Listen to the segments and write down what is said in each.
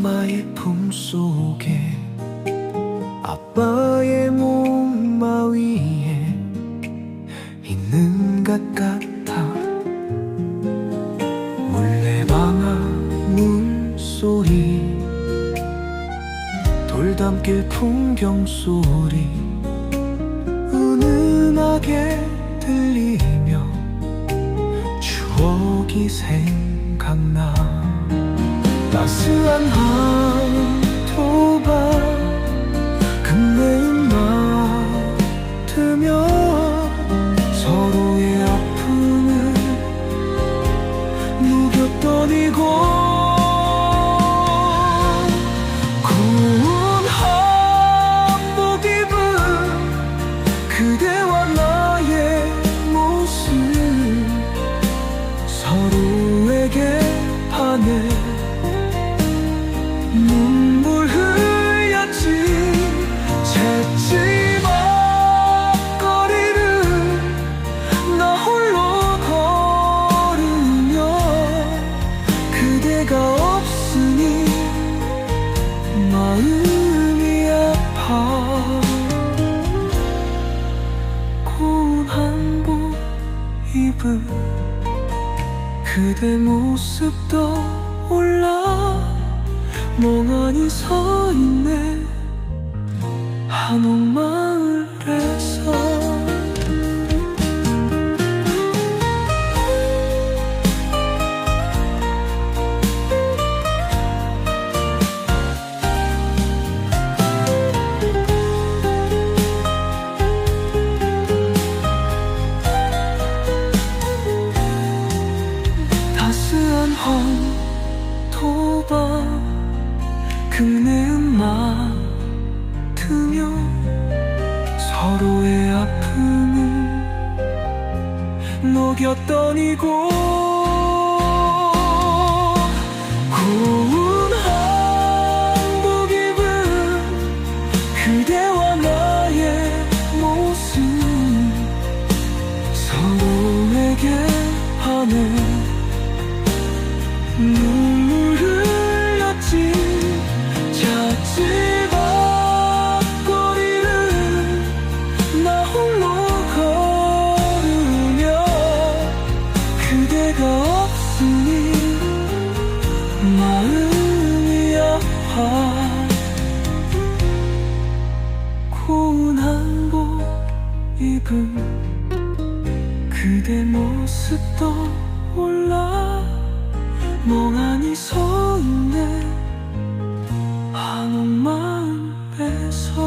엄마의 품속에 아빠의 몸마 위에 있는 것 같아. 물레방아 물소리 돌담길 풍경 소리 은은하게 들리며 추억이 생각나. 따스한 cor. 그대 모습 떠올라. 멍하니 서 있네. 한옥마 황토방 금내음 맡으며 서로의 아픔을 녹였던 이곳 고운 눈물 흘렸지. 잣집 앞거리를 나 홀로 걸으며 그대가 없으니 마음이 아파. 고운 한복 입은 그대 모습 떠올라 멍하니 서 있네. 한옥 마음에서.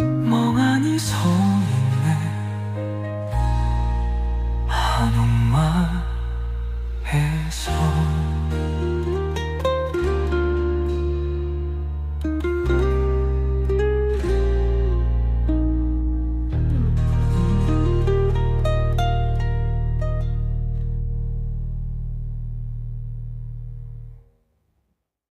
멍하니 서 있네. 한옥 마음